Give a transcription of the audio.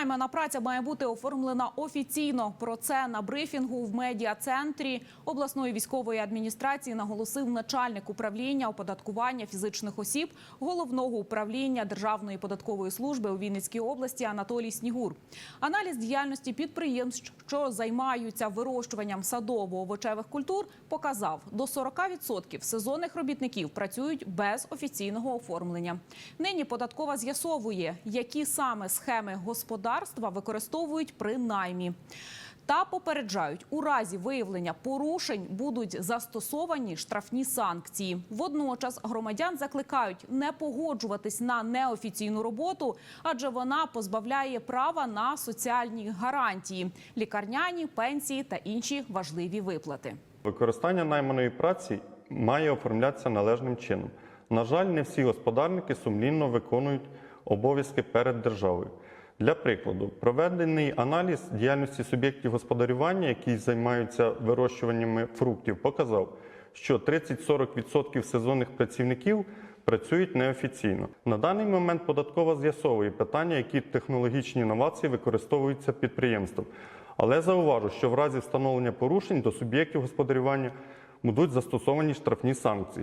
Наймана праця має бути оформлена офіційно. Про це на брифінгу в медіа-центрі обласної військової адміністрації наголосив начальник управління оподаткування фізичних осіб головного управління Державної податкової служби у Вінницькій області Анатолій Снігур. Аналіз діяльності підприємств, що займаються вирощуванням садово-овочевих культур, показав до 40% сезонних робітників працюють без офіційного оформлення. Нині податкова з'ясовує, які саме схеми господарства використовують при наймі. Та попереджають, у разі виявлення порушень будуть застосовані штрафні санкції. Водночас громадян закликають не погоджуватись на неофіційну роботу, адже вона позбавляє права на соціальні гарантії, лікарняні, пенсії та інші важливі виплати. Використання найманої праці має оформлятися належним чином. На жаль, не всі господарники сумлінно виконують обов'язки перед державою. Для прикладу, проведений аналіз діяльності суб'єктів господарювання, які займаються вирощуваннями фруктів, показав, що 30-40% сезонних працівників працюють неофіційно. На даний момент податкова з'ясовує питання, які технологічні інновації використовуються підприємством. Але зауважу, що в разі встановлення порушень до суб'єктів господарювання будуть застосовані штрафні санкції.